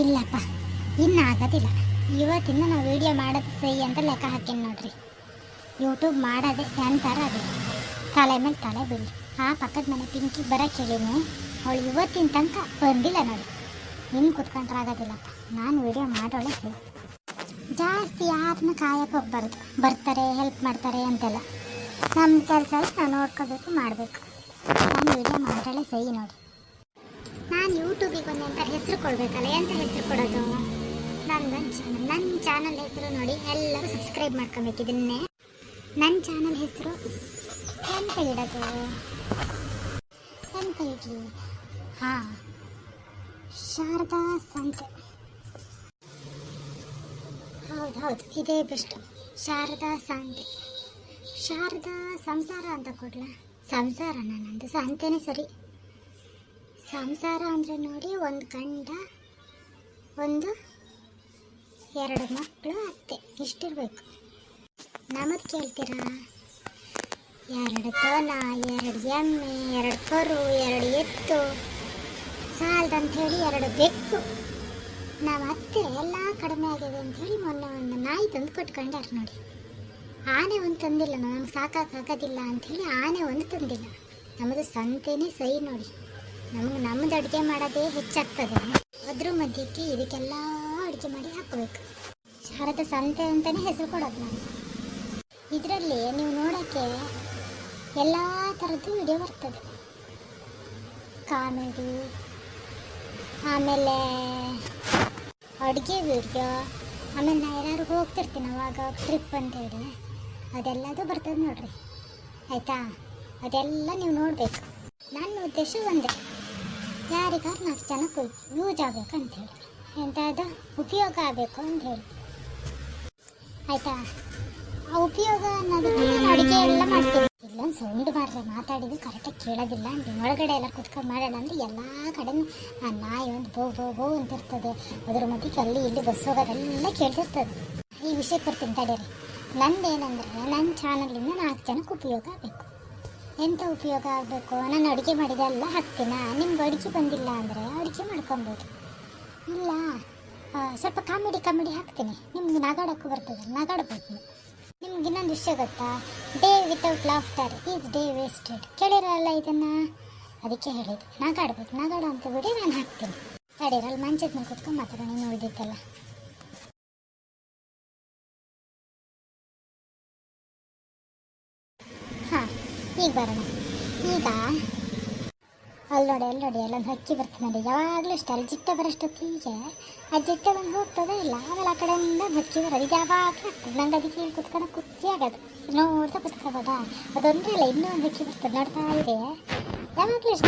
ಇಲ್ಲಪ್ಪ, ಇನ್ನು ಆಗೋದಿಲ್ಲ. ಇವತ್ತಿಂದ ನಾವು ವೀಡಿಯೋ ಮಾಡೋದು ಸಹಿ ಅಂತ ಲೆಕ್ಕ ಹಾಕೀನಿ ನೋಡ್ರಿ. ಯೂಟ್ಯೂಬ್ ಮಾಡೋದೇ ಎಂತಾರ ಅದು ತಲೆ ಮೇಲೆ ತಲೆ ಬೀಳಿ ಆ ಪಕ್ಕದ ಮನೆ ಪಿಂಕಿ ಬರೋಕ್ಕೆ ಹೇಳಿನಿ ಅವಳು ಇವತ್ತಿನ ತನಕ ಬಂದಿಲ್ಲ ನೋಡಿ. ಇನ್ನು ಕುತ್ಕೊಂಡ್ರೆ ಆಗೋದಿಲ್ಲಪ್ಪ. ನಾನು ವಿಡಿಯೋ ಮಾಡೋಳೆ ಸರಿ ಜಾಸ್ತಿ ಯಾರನ್ನ ಕಾಯಕ್ಕೆ ಹೋಗ್ಬಾರ್ದು. ಬರ್ತಾರೆ ಹೆಲ್ಪ್ ಮಾಡ್ತಾರೆ ಅಂತೆಲ್ಲ. ನಮ್ಮ ಕೆಲಸ ನಾವು ನೋಡ್ಕೋಬೇಕು, ಮಾಡಬೇಕು. ನಾನು ವೀಡಿಯೋ ಮಾಡೋಳೆ ಸಹಿ ನೋಡಿ. ನಾನು ಯೂಟ್ಯೂಬಿಗೆ ಒಂದು ಎಂತ ಹೆಸರು ಕೊಡಬೇಕಲ್ಲ, ಎಂತ ಹೆಸರು ಕೊಡೋದು? ನನ್ನ ಚಾನಲ್ ನನ್ನ ಚಾನಲ್ ಹೆಸರು ನೋಡಿ, ಎಲ್ಲರೂ ಸಬ್ಸ್ಕ್ರೈಬ್ ಮಾಡ್ಕೋಬೇಕು ಇದನ್ನೇ. ನನ್ನ ಚಾನಲ್ ಹೆಸರು ಎಂತ ಇಡೋದು. ಎಂತ ಇಡ್ಲಿ. ಹಾಂ. ಶಾರದಾ ಸಂತೆ. ಹೌದು ಹೌದು, ಇದೇ ಬೆಸ್ಟ್ ಶಾರದಾ ಸಂತೆ. ಶಾರದಾ ಸಂಸಾರ ಅಂತ ಕೊಡ್ಲ? ಸಂಸಾರ ನಾನು ಸಂತೆನೇ ಸರಿ. ಸಂಸಾರ ಅಂದರೆ ನೋಡಿ ಒಂದು ಗಂಡ, ಒಂದು ಎರಡು ಮಕ್ಕಳು ಅತ್ತೆ. ಇಷ್ಟಿರಬೇಕು. ನಮಗೆ ಕೇಳ್ತೀರಾ? ಎರಡು ತೋಲ, ಎರಡು ಎಮ್ಮೆ, ಎರಡು ಕರು, ಎರಡು ಎತ್ತು. ಸಾಲದಂಥೇಳಿ ಎರಡು ಬೆಕ್ಕು. ನಮ್ಮ ಅತ್ತೆ ಎಲ್ಲ ಕಡಿಮೆ ಆಗಿದೆ ಅಂಥೇಳಿ ಮೊನ್ನೆ ಒಂದು ನಾಯಿ ತಂದು ಕೊಟ್ಕೊಂಡಾರ ನೋಡಿ. ಆನೆ ಒಂದು ತಂದಿಲ್ಲ, ನಮ್ಗೆ ಸಾಕಾಗೋದಿಲ್ಲ ಅಂಥೇಳಿ ಆನೆ ಒಂದು ತಂದಿಲ್ಲ. ನಮ್ಮದು ಸಂತೆನೇ ಸೈ ನೋಡಿ. ನಮಗೆ ನಮ್ಮದು ಅಡುಗೆ ಮಾಡೋದೇ ಹೆಚ್ಚಾಗ್ತದೆ. ಅದ್ರ ಮಧ್ಯಕ್ಕೆ ಇದಕ್ಕೆಲ್ಲ ಅಡುಗೆ ಮಾಡಿ ಹಾಕಬೇಕು. ಶಾರದ ಸಂತೆ ಅಂತಲೇ ಹೆಸರು ಕೊಡೋದು ನಾನು ಇದರಲ್ಲಿ ನೀವು ನೋಡೋಕ್ಕೆ ಎಲ್ಲ ಥರದ್ದು ವಿಡಿಯೋ ಬರ್ತದೆ. ಕಾಮಿಡಿ, ಆಮೇಲೆ ಅಡುಗೆ ವಿಡಿಯೋ ಆಮೇಲೆ ನಾ ಎಲ್ಲರೂ ಹೋಗ್ತಿರ್ತೀನಿ ಅವಾಗ ಟ್ರಿಪ್ ಅಂತೇಳಿ, ಅದೆಲ್ಲದು ಬರ್ತದೆ ನೋಡ್ರಿ. ಆಯಿತಾ? ಅದೆಲ್ಲ ನೀವು ನೋಡಬೇಕು. ನನ್ನ ಉದ್ದೇಶ ಒಂದೇ. ಯಾರಿಗಾರು ನಾಲ್ಕು ಜನಕ್ಕೆ ಯೂಸ್ ಆಗಬೇಕು ಅಂಥೇಳಿ ಎಂಥದ್ದು ಉಪಯೋಗ ಆಗಬೇಕು ಅಂತ ಹೇಳಿ. ಆಯಿತಾ? ಆ ಉಪಯೋಗ ಅನ್ನೋದು ನಾನು ಅಡುಗೆ ಎಲ್ಲ ಮಾಡ್ತೀನಿ ಇಲ್ಲೊಂದು ಸೌಂಡ್ ಮಾಡ್ರೆ ಮಾತಾಡಿದ್ದು ಕರೆಕ್ಟಾಗಿ ಕೇಳೋದಿಲ್ಲ ಅಂತ ಒಳಗಡೆ ಎಲ್ಲ ಕುತ್ಕೊಂಡು ಮಾಡೋಣ ಅಂದರೆ ಎಲ್ಲ ಕಡೆನೂ ಆ ನಾಯಿ ಒಂದು ಬೋ ಬೋ ಬೋ ಅಂತಿರ್ತದೆ ಅದ್ರ ಮಧ್ಯಕ್ಕೆ ಅಲ್ಲಿ ಇಲ್ಲಿ ಬಸ್ ಹೋಗೋದೆಲ್ಲ ಕೇಳ್ತಿರ್ತದೆ. ಈ ವಿಷಯಕ್ಕೆ ಬರ್ತೀನಿ ತಡೀರಿ. ನಂದೇನಂದ್ರೆ ನನ್ನ ಚಾನಲಿಂದ ನಾಲ್ಕು ಜನಕ್ಕೆ ಉಪಯೋಗ ಆಗಬೇಕು. ಎಂಥ ಉಪಯೋಗ ಆಗಬೇಕು? ನಾನು ಅಡುಗೆ ಮಾಡಿದೆಲ್ಲ ಹಾಕ್ತೀನಾ? ನಿಮ್ಗೆ ಅಡುಗೆ ಬಂದಿಲ್ಲ ಅಂದರೆ ಅಡುಗೆ ಮಾಡ್ಕೊಬೋದು. ಇಲ್ಲ ಸ್ವಲ್ಪ ಕಾಮಿಡಿ ಕಾಮಿಡಿ ಹಾಕ್ತೀನಿ. ನಿಮ್ಗೆ ನಗಾಡೋಕ್ಕೂ ಬರ್ತದೆ, ನಗಾಡ್ಬೋದು. ನಿಮ್ಗೆ ಇನ್ನೊಂದು ವಿಷಯ ಗೊತ್ತಾ? Day without laughter is day wasted ಕೇಳಿರಲ್ಲ ಇದನ್ನು? ಅದಕ್ಕೆ ಹೇಳಿದ್ದು. ನಗಾಡ್ಬೇಕು ನಗಾಡೋ ಅಂತ ಬಿಡಿ, ನಾನು ಹಾಕ್ತೀನಿ. ತಡೀರಲ್ಲಿ ಮಂಚದ ಮೇಲೆ ಕುತ್ಕೊಂಡು ಮಾತಾಡೋಣ. ಉಳಿದಿದ್ದಲ್ಲ. ಈಗ ಬರೋಣ. ಈಗ? ಅಲ್ಲಿ ನೋಡಿ ಅಲ್ಲಿ ನೋಡಿ, ಅಲ್ಲೊಂದು ಹಕ್ಕಿ ಬರ್ತದೆ ನೋಡಿ. ಯಾವಾಗಲೂ ಅಷ್ಟೇ ಅಲ್ಲಿ ಜಿಟ್ಟ ಬರೋಷ್ಟೊತ್ತಿಗೆ ಆ ಜಿಟ್ಟ ಬಂದು ಹೋಗ್ತದೆ, ಇಲ್ಲ ಆಮೇಲೆ ಆ ಕಡೆಯಿಂದ ಹಕ್ಕಿ ಬರೋದು. ಇದು ಯಾವಾಗಲೂ ಆಗ್ತದೆ. ನಂಗೆ ಅದಕ್ಕೆ ಇಲ್ಲಿ ಕುತ್ಕೊಂಡು ಖುಷಿ ಆಗೋದು. ನೋಡ್ತಾ ಕುತ್ಕೋಬೋದ ಅದೊಂದೇ ಅಲ್ಲ, ಇನ್ನೂ ಒಂದು ಹಕ್ಕಿ ಬರ್ತದೆ. ನೋಡ್ತಾ ಇದೆ ಯಾವಾಗಲೂ ಇಷ್ಟ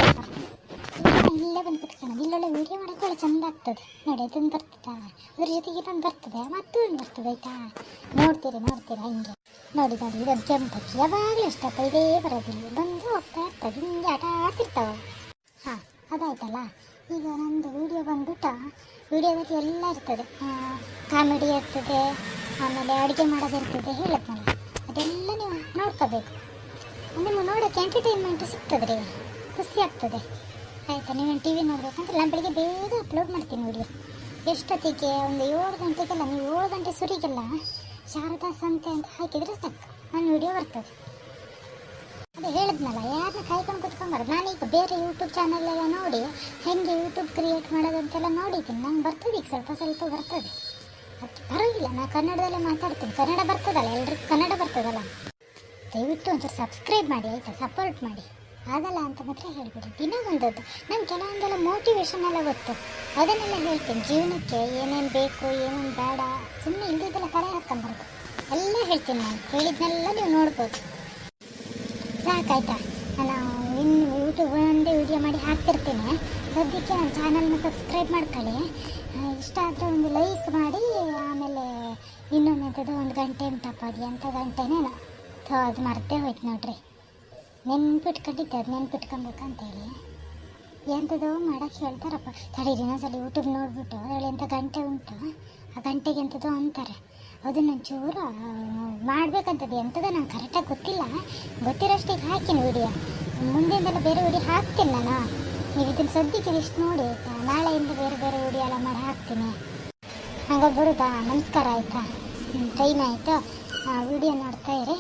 ಇಲ್ಲೇ ಬಂದು ಕುತ್ಕೊಳ್ಳೋದು. ಇಲ್ಲೊಳ್ಳೆ ವೀಡಿಯೋ ಮಾಡೋಕೆ ಒಳ್ಳೆ ಚಂದ ಆಗ್ತದೆ. ನೋಡಿ, ಅದೊಂದು ಬರ್ತದೆ? ಅದ್ರ ಜೊತೆಗೆ ಇನ್ನೊಂದು ಬರ್ತದೆ. ಮತ್ತೊಂದು ಬರ್ತದೆ, ಆಯ್ತಾ? ನೋಡ್ತೀರಿ, ನೋಡ್ತೀರಾ? ಹಂಗೆ. ನೋಡಿ ನೋಡಿ ಇದೊಂದು ಕೆಂಪು ಹಕ್ಕಿ ಯಾವಾಗಲೂ ಇಷ್ಟಪ್ಪ ಇದೇ ಬರೋದಿಲ್ಲ. ಬಂದು ಹೋಗ್ತಾ ಇರ್ತದೆ ಹಿಂಗೆ ಆಟ ಆಡ್ತಿರ್ತಾವೆ. ಹಾಂ, ಅದಾಯ್ತಲ್ಲ? ಈಗ ನಂದು ವಿಡಿಯೋ ಬಂದ್ಬಿಟ್ಟು. ವಿಡಿಯೋದಲ್ಲಿ ಎಲ್ಲ ಇರ್ತದೆ. ಕಾಮಿಡಿ ಇರ್ತದೆ, ಆಮೇಲೆ ಅಡುಗೆ ಮಾಡೋದಿರ್ತದೆ ಹೇಳದ್ನಲ್ಲ ಅದೆಲ್ಲ ನೀವು ನೋಡ್ಕೋಬೇಕು. ನಿಮ್ಗೆ ನೋಡೋಕ್ಕೆ ಎಂಟರ್ಟೈನ್ಮೆಂಟ್ ಸಿಗ್ತದೆ ರೀ ಖುಷಿ ಆಗ್ತದೆ. ಆಯಿತಾ ನೀವೇನು ಟಿ ವಿ ನೋಡಬೇಕಂತ? ನಾನು ಬೆಳಿಗ್ಗೆ ಬೇಗ ಅಪ್ಲೋಡ್ ಮಾಡ್ತೀನಿ ವಿಡಿಯೋ ಎಷ್ಟೊತ್ತಿಗೆ? ಒಂದು ಏಳು ಗಂಟೆಗೆಲ್ಲ? ನೀವು ಏಳು ಗಂಟೆ ಸುರಿಗೆಲ್ಲ? ಶಾರದಾ ಸಂತೆ ಅಂತ ಹಾಕಿದ್ರೆ ಸಾಕು. ನನ್ನ ವಿಡಿಯೋ ಬರ್ತದೆ. ಅದು ಹೇಳಿದ್ನಲ್ಲ ಯಾರನ್ನ ಕಾಯ್ಕೊಂಡು ಕುತ್ಕೊಂಬಾರ್ದು? ನಾನೀಗ ಬೇರೆ ಯೂಟ್ಯೂಬ್ ಚಾನಲೆಲ್ಲ ನೋಡಿ, ಹೆಂಗೆ ಯೂಟ್ಯೂಬ್ ಕ್ರಿಯೇಟ್ ಮಾಡೋದಂತೆಲ್ಲ ನೋಡಿದ್ದೀನಿ. ನಂಗೆ ಬರ್ತದೆ ಈಗ ಸ್ವಲ್ಪ ಸ್ವಲ್ಪ ಬರ್ತದೆ. ಅದಕ್ಕೆ ಪರವಾಗಿಲ್ಲ ನಾನು ಕನ್ನಡದಲ್ಲೇ ಮಾತಾಡ್ತೀನಿ. ಕನ್ನಡ ಬರ್ತದಲ್ಲ ಎಲ್ರಿಗೂ? ಕನ್ನಡ ಬರ್ತದಲ್ಲ? ದಯವಿಟ್ಟು ಒಂಚೂರು ಸಬ್ಸ್ಕ್ರೈಬ್ ಮಾಡಿ, ಆಯಿತಾ? ಸಪೋರ್ಟ್ ಮಾಡಿ. ಆಗಲ್ಲ ಅಂತ ಮಾತ್ರ ಹೇಳಿಬಿಡಿ. ದಿನ ಒಂದದ್ದು ನಂಗೆ ಕೆಲವೊಂದೆಲ್ಲ ಮೋಟಿವೇಶನ್ ಎಲ್ಲ ಗೊತ್ತು. ಅದನ್ನೆಲ್ಲ ಹೇಳ್ತೀನಿ. ಜೀವನಕ್ಕೆ ಏನೇನು ಬೇಕು, ಏನೇನು ಬೇಡ ಸುಮ್ಮನೆ ಇಲ್ದಿದ್ದೆಲ್ಲ ಕರೆ ಹಾಕ್ಕೊಂಬಾರ್ದು ಎಲ್ಲ ಹೇಳ್ತೀನಿ ನಾನು. ಹೇಳಿದ್ನೆಲ್ಲ ನೀವು ನೋಡ್ಬೋದು. ಸಾಕಾಯ್ತಾ? ನಾನು ಇನ್ನು ಯೂಟ್ಯೂಬ್ ಒಂದೇ ವಿಡಿಯೋ ಮಾಡಿ ಹಾಕ್ತಿರ್ತೀನಿ. ಸದ್ಯಕ್ಕೆ ನನ್ನ ಚಾನಲ್ನ ಸಬ್ಸ್ಕ್ರೈಬ್ ಮಾಡ್ಕೊಳ್ಳಿ. ಇಷ್ಟ ಆದರೆ ಒಂದು ಲೈಕ್ ಮಾಡಿ, ಆಮೇಲೆ ಇನ್ನೊಂದು ಒಂದು ಗಂಟೆ ಉಂಟಪ್ಪ ಅದು ಎಂಥ ಗಂಟೆನೇ ಥೋ, ಅದು ಮರ್ತೇ ಹೋಯ್ತು ನೋಡ್ರಿ. ನೆನ್ಪಿಟ್ಕೊಂಡಿದ್ದೆ ಅದು ನೆನ್ಪಿಟ್ಕೊಬೇಕಂತೇಳಿ. ಎಂಥದೋ ಮಾಡೋಕ್ಕೆ ಹೇಳ್ತಾರಪ್ಪ. ತಡೀರಿ ಸಲ ಯೂಟ್ಯೂಬ್ ನೋಡಿಬಿಟ್ಟು ಅದರಲ್ಲಿ ಎಂಥ ಗಂಟೆ ಉಂಟು, ಆ ಗಂಟೆಗೆ ಎಂಥದೋ ಅಂತಾರೆ. ಅದನ್ನು ಚೂರು ಮಾಡಬೇಕಂತದ್ದು. ಎಂಥದೋ ನಂಗೆ ಕರೆಕ್ಟಾಗಿ ಗೊತ್ತಿಲ್ಲ. ಗೊತ್ತಿರೋಷ್ಟಿಗೆ ಹಾಕಿನ ವಿಡಿಯೋ ಮುಂದಿನದೆಲ್ಲ ಬೇರೆ ವಿಡಿಯೋ ಹಾಕ್ತೀನಿ ನಾನು ನೀವು ಇದನ್ನು ಸದ್ಯಕ್ಕೆ ಇಷ್ಟು ನೋಡಿ ಆಯಿತಾ? ನಾಳೆಯಿಂದ ಬೇರೆ ಬೇರೆ ವಿಡಿಯೋ ಎಲ್ಲ ಮಾಡಿ ಹಾಕ್ತೀನಿ. ಹಾಗಾಗಿ ಬರುದಾ? ನಮಸ್ಕಾರ ಆಯಿತಾ? ಟೈಮ್ ಆಯಿತು. ವಿಡಿಯೋ ನೋಡ್ತಾ ಇರಿ.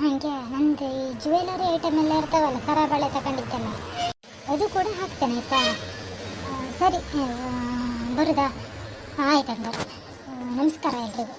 ಹಾಗೆ ನಂದು ಈ ಜ್ಯುವೆಲರಿ ಐಟಮ್ ಎಲ್ಲ ಇರ್ತಾವಲ್ಲ ಸರ ಬಳೆ ತಗೊಂಡಿದ್ದೆಲ್ಲ, ಅದು ಕೂಡ ಹಾಕ್ತೇನೆ, ಆಯಿತಾ? ಸರಿ ಬರುದಾ? ಆಯ್ತು ಹಂಗಾರೆ ನಮಸ್ಕಾರ ಎಲ್ರಿಗೂ.